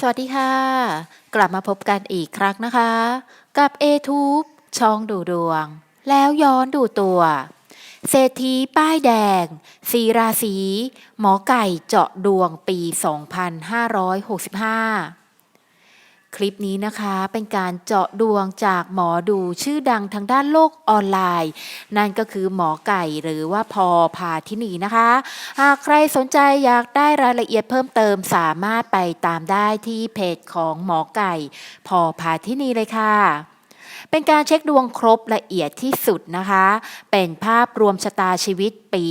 สวัสดีค่ะ กลับมาพบกันอีกครั้งนะคะ กับ a t u b e ช่องดูดวง แล้วย้อนดูตัว เศรษฐีป้ายแดงสีราศีหมอไก่เจาะดวงปี 2565 คลิปนี้นะคะเป็นการเจาะดวงจากหมอดูชื่อดังทางด้านโลกออนไลน์ นั่นก็คือหมอไก่หรือว่าพอพาทินีนะคะ หากใครสนใจอยากได้รายละเอียดเพิ่มเติมสามารถไปตามได้ที่เพจของหมอไก่ พอพาทินีเลยค่ะเป็นการเช็คดวงครบละเอียดที่สุดนะคะ เป็นภาพรวมชะตาชีวิตปี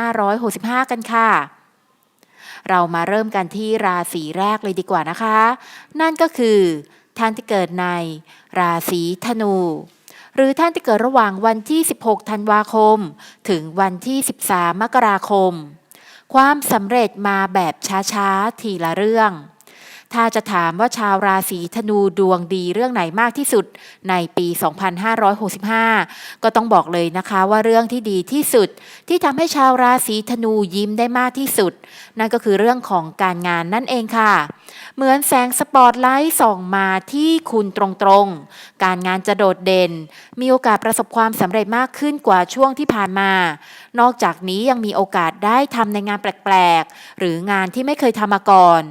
2565 กันค่ะ เรามาเริ่มกันที่ราศีแรกเลยดีกว่านะคะ นั่นก็คือท่านที่เกิดในราศีธนู หรือท่านที่เกิดระหว่างวันที่ 16 ธันวาคม ถึงวันที่ 13 มกราคม ความสำเร็จมาแบบช้าๆ ทีละเรื่อง ถ้าจะถามว่าชาวราศีธนูดวงดีเรื่องไหนมากที่สุดในปี 2565 ก็ต้องบอกเลยนะคะว่าเรื่องที่ดีที่สุด ที่ทำให้ชาวราศีธนูยิ้มได้มากที่สุด นั่นก็คือเรื่องของการงานนั่นเองค่ะ เหมือนแสงสปอตไลท์ส่องมาที่คุณตรงๆ การงานจะโดดเด่น มีโอกาสประสบความสำเร็จมากขึ้นกว่าช่วงที่ผ่านมา นอกจากนี้ยังมีโอกาสได้ทำในงานแปลกๆ หรืองานที่ไม่เคยทำมาก่อน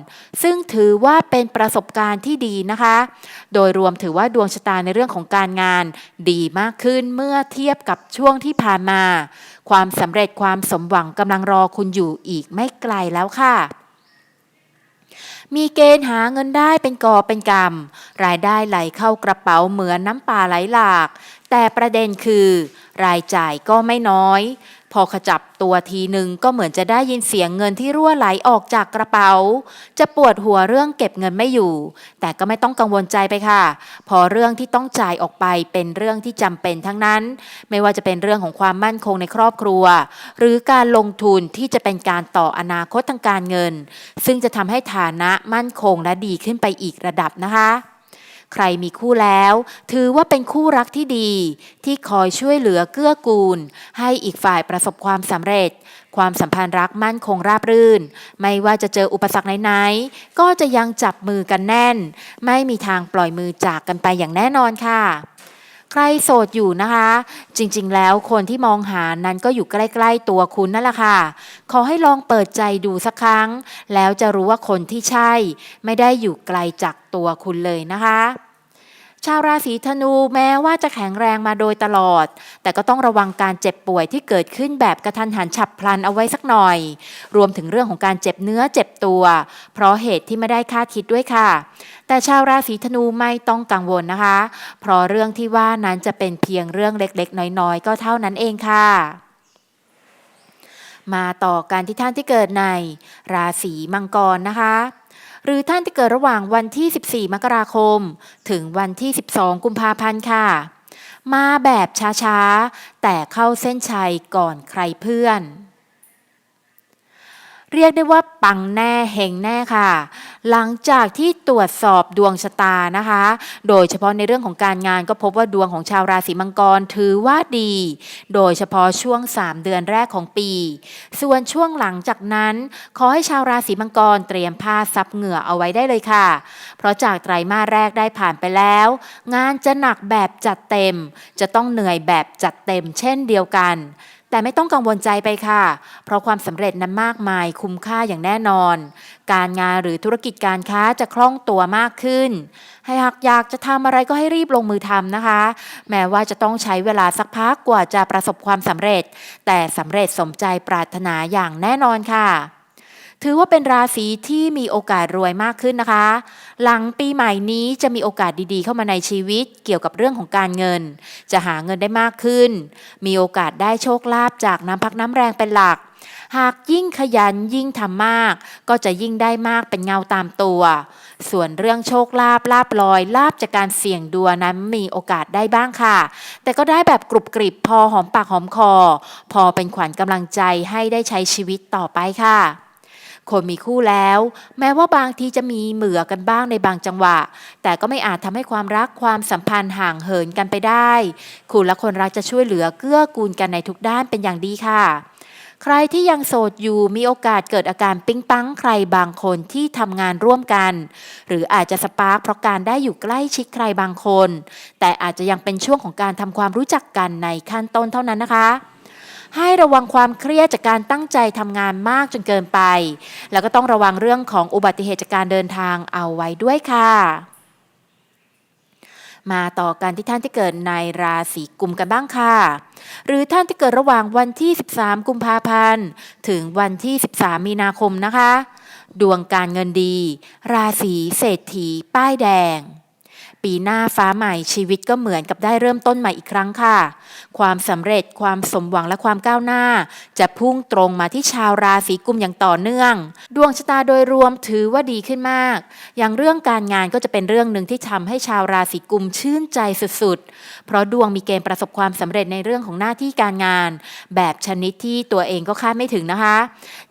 ซึ่งถือว่าาเป็นประสบการณ์ที่ดีนะคะ โดยรวมถือว่าดวงชะตาในเรื่องของการงาน ดีมากขึ้นเมื่อเทียบกับช่วงที่ผ่านมา ความสำเร็จความสมหวังกำลังรอคุณอยู่อีกไม่ไกลแล้วค่ะมีเกณฑ์หาเงินได้เป็นกอเป็นกำรายได้ไหลเข้ากระเป๋าเหมือนน้ำป่าไหลหลาก แต่ประเด็นคือ รายจ่ายก็ไม่น้อย พอขจับตัวทีหนึ่งก็เหมือนจะได้ยินเสียงเงินที่รั่วไหลออกจากกระเป๋า จะปวดหัวเรื่องเก็บเงินไม่อยู่ แต่ก็ไม่ต้องกังวลใจไปค่ะ พอเรื่องที่ต้องจ่ายออกไปเป็นเรื่องที่จำเป็นทั้งนั้น ไม่ว่าจะเป็นเรื่องของความมั่นคงในครอบครัว หรือการลงทุนที่จะเป็นการต่ออนาคตทางการเงิน ซึ่งจะทำให้ฐานะมั่นคงและดีขึ้นไปอีกระดับนะคะ ใครมีคู่แล้ว ถือว่าเป็นคู่รักที่ดี ที่คอยช่วยเหลือเกื้อกูล ให้อีกฝ่ายประสบความสำเร็จ ความสัมพันธ์รักมั่นคงราบรื่น ไม่ว่าจะเจออุปสรรคไหนๆก็จะยังจับมือกันแน่น ไม่มีทางปล่อยมือจากกันไปอย่างแน่นอนค่ะใครโสดอยู่นะคะ จริงๆ แล้วคนที่มองหานั้นก็อยู่ใกล้ ๆ ตัวคุณนั่นแหละค่ะ ขอให้ลองเปิดใจดูสักครั้ง แล้วจะรู้ว่าคนที่ใช่ ไม่ได้อยู่ไกลจากตัวคุณเลยนะคะ ชาวราศีธนูแม้ว่าจะแข็งแรงมาโดยตลอด แต่ก็ต้องระวังการเจ็บป่วยที่เกิดขึ้นแบบกระทันหันฉับพลันเอาไว้สักหน่อย รวมถึงเรื่องของการเจ็บเนื้อเจ็บตัว เพราะเหตุที่ไม่ได้คาดคิดด้วยค่ะ แต่ชาวราศีธนูไม่ต้องกังวลนะคะ เพราะเรื่องที่ว่านั้นจะเป็นเพียงเรื่องเล็กๆ น้อยๆ ก็เท่านั้นเองค่ะมาต่อกันที่ท่านที่เกิดในราศีมังกรนะคะ หรือท่านที่เกิดระหว่างวันที่ 14 มกราคม ถึงวันที่ 12 กุมภาพันธ์ค่ะ มาแบบช้าๆ แต่เข้าเส้นชัยก่อนใครเพื่อน เรียกได้ว่าปังแน่เฮงแน่ค่ะ หลังจากที่ตรวจสอบดวงชะตานะคะ โดยเฉพาะในเรื่องของการงานก็พบว่าดวงของชาวราศีมังกรถือว่าดี โดยเฉพาะช่วง 3 เดือนแรกของปี ส่วนช่วงหลังจากนั้น ขอให้ชาวราศีมังกรเตรียมผ้าซับเหงื่อเอาไว้ได้เลยค่ะ เพราะจากไตรมาสแรกได้ผ่านไปแล้ว งานจะหนักแบบจัดเต็ม จะต้องเหนื่อยแบบจัดเต็ม เช่นเดียวกัน แต่ไม่ต้องกังวลใจไปค่ะ เพราะความสำเร็จนั้นมากมายคุ้มค่าอย่างแน่นอน การงานหรือธุรกิจการค้าจะคล่องตัวมากขึ้น ให้หากอยากจะทำอะไรก็ให้รีบลงมือทำนะคะ แม้ว่าจะต้องใช้เวลาสักพักกว่าจะประสบความสำเร็จ แต่สำเร็จสมใจปรารถนาอย่างแน่นอนค่ะ ถือว่าเป็นราศีที่มีโอกาสรวยมากขึ้นนะคะ หลังปีใหม่นี้จะมีโอกาสดีๆ เข้ามาในชีวิตเกี่ยวกับเรื่องของการเงิน จะหาเงินได้มากขึ้น มีโอกาสได้โชคลาภจากน้ำพักน้ำแรงเป็นหลัก หากยิ่งขยันยิ่งทำมาก ก็จะยิ่งได้มากเป็นเงาตามตัว ส่วนเรื่องโชคลาภลาบลอยลาบจากการเสี่ยงดวงนั้นมีโอกาสได้บ้างค่ะ แต่ก็ได้แบบกรุบกริบพอหอมปากหอมคอ พอเป็นขวัญกำลังใจให้ได้ใช้ชีวิตต่อไปค่ะ คนมีคู่แล้ว แม้ว่าบางทีจะมีเหมือกันบ้างในบางจังหวะ แต่ก็ไม่อาจทำให้ความรักความสัมพันธ์ห่างเหินกันไปได้ คุณและคนรักจะช่วยเหลือเกื้อกูลกันในทุกด้านเป็นอย่างดีค่ะใครที่ยังโสดอยู่มีโอกาสเกิดอาการปิ๊งปังใครบางคนที่ทำงานร่วมกัน หรืออาจจะสปาร์กเพราะการได้อยู่ใกล้ชิดใครบางคน แต่อาจจะยังเป็นช่วงของการทำความรู้จักกันในขั้นต้นเท่านั้นนะคะ ให้ระวังความเครียดจากการตั้งใจทำงานมากจนเกินไป แล้วก็ต้องระวังเรื่องของอุบัติเหตุจากการเดินทางเอาไว้ด้วยค่ะ มาต่อกันที่ท่านที่เกิดในราศีกุมกันบ้างค่ะ หรือท่านที่เกิดระหว่างวันที่ 13 กุมภาพันธ์ ถึงวันที่ 13 มีนาคมนะคะ ดวงการเงินดี ราศีเศรษฐีป้ายแดง ปีหน้าฟ้าใหม่ชีวิตก็เหมือนกับได้เริ่มต้นใหม่อีกครั้งค่ะ ความสำเร็จความสมหวังและความก้าวหน้า จะพุ่งตรงมาที่ชาวราศีกุมอย่างต่อเนื่อง ดวงชะตาโดยรวมถือว่าดีขึ้นมาก อย่างเรื่องการงานก็จะเป็นเรื่องหนึ่งที่ทำให้ชาวราศีกุมชื่นใจสุดๆ เพราะดวงมีเกณฑ์ประสบความสำเร็จในเรื่องของหน้าที่การงาน แบบชนิดที่ตัวเองก็คาดไม่ถึงนะคะ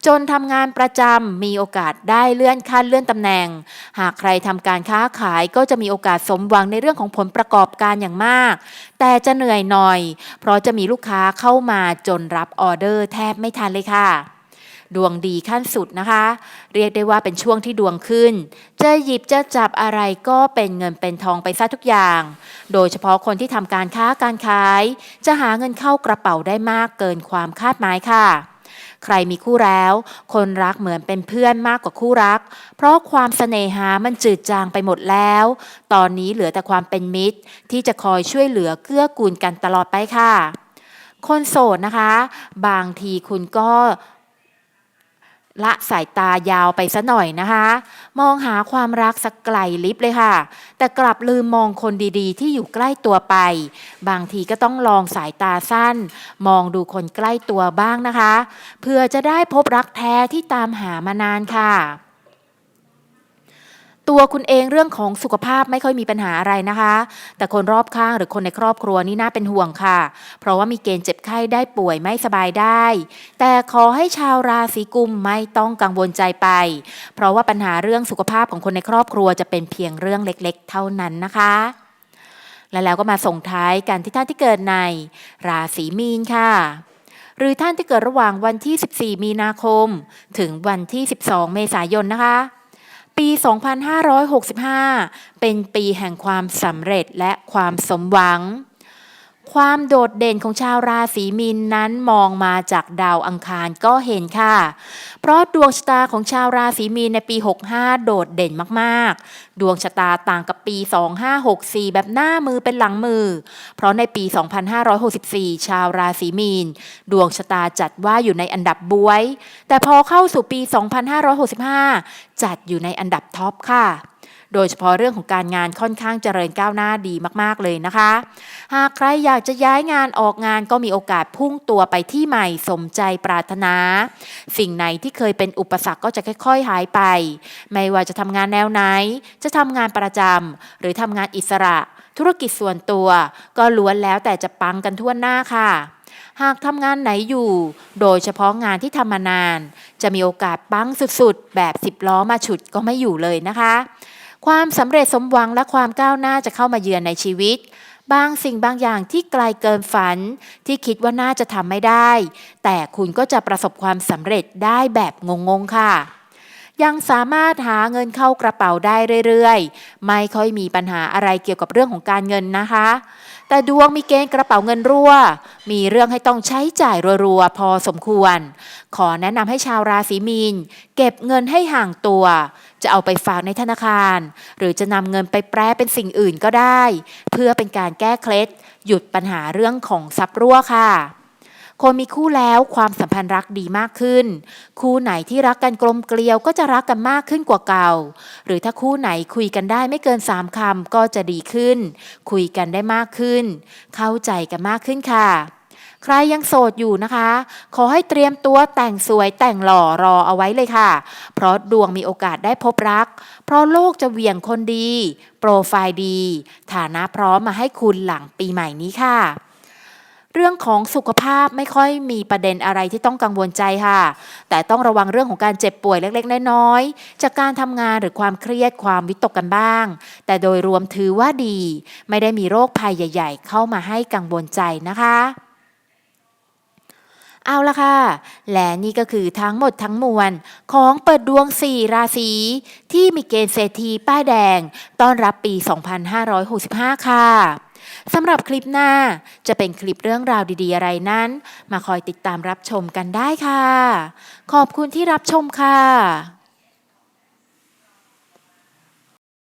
จนทำงานประจำมีโอกาสได้เลื่อนขั้นเลื่อนตำแหน่ง หากใครทำการค้าขายก็จะมีโอกาสสมหวังในเรื่องของผลประกอบการอย่างมาก แต่จะเหนื่อยหน่อย เพราะจะมีลูกค้าเข้ามาจนรับออเดอร์แทบไม่ทันเลยค่ะ ดวงดีขั้นสุดนะคะ เรียกได้ว่าเป็นช่วงที่ดวงขึ้น จะหยิบจะจับอะไรก็เป็นเงินเป็นทองไปซะทุกอย่าง โดยเฉพาะคนที่ทำการค้าการขาย จะหาเงินเข้ากระเป๋าได้มากเกินความคาดหมายค่ะใครมีคู่แล้ว คนรักเหมือนเป็นเพื่อนมากกว่าคู่รัก เพราะความเสน่หามันจืดจางไปหมดแล้ว ตอนนี้เหลือแต่ความเป็นมิตร ที่จะคอยช่วยเหลือเกื้อกูลกันตลอดไปค่ะ คนโสดนะคะ บางทีคุณก็ ละสายตายาวไปซะหน่อยนะคะ มองหาความรักสักไกลลิบเลยค่ะ แต่กลับลืมมองคนดีๆ ที่อยู่ใกล้ตัวไป บางทีก็ต้องลองสายตาสั้น มองดูคนใกล้ตัวบ้างนะคะ เพื่อจะได้พบรักแท้ที่ตามหามานานค่ะ ตัวคุณเองเรื่องของสุขภาพไม่ค่อยมีปัญหาอะไรนะคะ แต่คนรอบข้างหรือคนในครอบครัวนี่น่าเป็นห่วงค่ะ เพราะว่ามีเกณฑ์เจ็บไข้ได้ป่วยไม่สบายได้ แต่ขอให้ชาวราศีกุมไม่ต้องกังวลใจไป เพราะว่าปัญหาเรื่องสุขภาพของคนในครอบครัวจะเป็นเพียงเรื่องเล็กๆ เท่านั้นนะคะและแล้วก็มาส่งท้ายกันที่ท่านที่เกิดใน ราศีมีนค่ะ หรือท่านที่เกิดระหว่างวันที่ 14 มีนาคม ถึงวันที่ 12 เมษายนนะคะ ปี 2565 เป็นปีแห่งความสำเร็จและความสมหวัง ความโดดเด่นของชาวราศีมีนนั้นมองมาจากดาวอังคารก็เห็นค่ะ เพราะดวงชะตาของชาวราศีมีนในปี 65 โดดเด่นมากๆ ดวงชะตาต่างกับปี 2564 แบบหน้ามือเป็นหลังมือ เพราะในปี 2564 ชาวราศีมีน ดวงชะตาจัดว่าอยู่ในอันดับบวย แต่พอเข้าสู่ปี 2565 จัดอยู่ในอันดับท็อปค่ะ โดยเฉพาะเรื่องของการงานค่อนข้างเจริญก้าวหน้าดีมากๆเลยนะคะ หากใครอยากจะย้ายงานออกงานก็มีโอกาสพุ่งตัวไปที่ใหม่สมใจปรารถนา สิ่งไหนที่เคยเป็นอุปสรรคก็จะค่อย ๆ หายไป ไม่ว่าจะทำงานแนวไหน จะทำงานประจำหรือทำงานอิสระ ธุรกิจส่วนตัว ก็ล้วนแล้วแต่จะปังกันทั่วหน้าค่ะหากทำงานไหนอยู่ โดยเฉพาะงานที่ทำมานาน จะมีโอกาสปังสุดๆ แบบสิบล้อมาฉุดก็ไม่อยู่เลยนะคะ ความสำเร็จสมหวังและความก้าวหน้าจะเข้ามาเยือนในชีวิต บางสิ่งบางอย่างที่ไกลเกินฝัน ที่คิดว่าน่าจะทำไม่ได้ แต่คุณก็จะประสบความสำเร็จได้แบบงงๆค่ะ ยังสามารถหาเงินเข้ากระเป๋าได้เรื่อยๆ ไม่ค่อยมีปัญหาอะไรเกี่ยวกับเรื่องของการเงินนะคะ แต่ดวงมีเกณฑ์กระเป๋าเงินรั่ว มีเรื่องให้ต้องใช้จ่ายรัวๆ พอสมควร ขอแนะนำให้ชาวราศีมีน เก็บเงินให้ห่างตัว จะเอาไปฝากในธนาคาร หรือจะนำเงินไปแปรเป็นสิ่งอื่นก็ได้ เพื่อเป็นการแก้เคล็ด หยุดปัญหาเรื่องของทรัพย์รั่วค่ะคนมีคู่แล้วความสัมพันธ์รักดีมากขึ้น คู่ไหนที่รักกันกลมเกลียวก็จะรักกันมากขึ้นกว่าเก่า หรือถ้าคู่ไหนคุยกันได้ไม่เกินสามคำก็จะดีขึ้น คุยกันได้มากขึ้น เข้าใจกันมากขึ้นค่ะ ใครยังโสดอยู่นะคะ ขอให้เตรียมตัวแต่งสวยแต่งหล่อรอเอาไว้เลยค่ะ เพราะดวงมีโอกาสได้พบรัก เพราะโลกจะเหวี่ยงคนดี โปรไฟล์ดี ฐานะพร้อมมาให้คุณหลังปีใหม่นี้ค่ะเรื่องของสุขภาพไม่ค่อยมีประเด็นอะไรที่ต้องกังวลใจค่ะ แต่ต้องระวังเรื่องของการเจ็บป่วยเล็กๆ น้อยๆ จากการทำงานหรือความเครียดความวิตกกันบ้าง แต่โดยรวมถือว่าดี ไม่ได้มีโรคภัยใหญ่ ๆ เข้ามาให้กังวลใจนะคะ เอาละค่ะ และนี่ก็คือทั้งหมดทั้งมวล ของเปิดดวง 4 ราศี ที่มีเกณฑ์เศรษฐีป้ายแดง ต้อนรับปี 2565 ค่ะสำหรับคลิปหน้าจะเป็นคลิปเรื่องราวดีๆ อะไรนั้น มาคอยติดตามรับชมกันได้ค่ะ ขอบคุณที่รับชมค่ะ